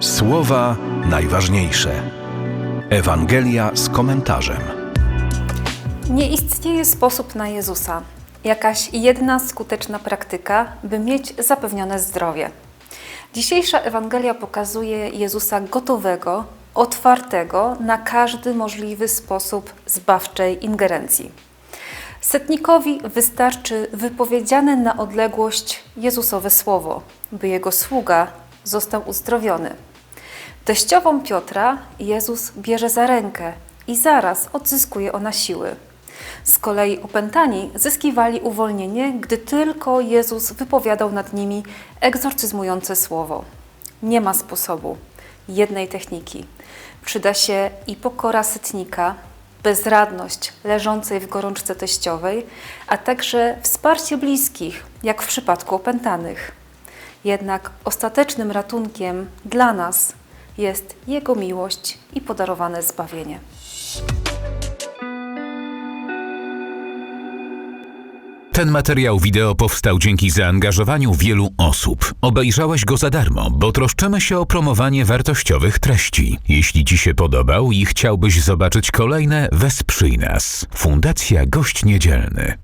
Słowa najważniejsze. Ewangelia z komentarzem. Nie istnieje sposób na Jezusa, jakaś jedna skuteczna praktyka, by mieć zapewnione zdrowie. Dzisiejsza Ewangelia pokazuje Jezusa gotowego, otwartego na każdy możliwy sposób zbawczej ingerencji. Setnikowi wystarczy wypowiedziane na odległość Jezusowe słowo, by jego sługa został uzdrowiony. Teściową Piotra Jezus bierze za rękę i zaraz odzyskuje ona siły. Z kolei opętani zyskiwali uwolnienie, gdy tylko Jezus wypowiadał nad nimi egzorcyzmujące słowo. Nie ma sposobu, jednej techniki. Przyda się i pokora setnika, bezradność leżącej w gorączce teściowej, a także wsparcie bliskich, jak w przypadku opętanych. Jednak ostatecznym ratunkiem dla nas jest Jego miłość i podarowane zbawienie. Ten materiał wideo powstał dzięki zaangażowaniu wielu osób. Obejrzałeś go za darmo, bo troszczymy się o promowanie wartościowych treści. Jeśli Ci się podobał i chciałbyś zobaczyć kolejne, wesprzyj nas. Fundacja Gość Niedzielny.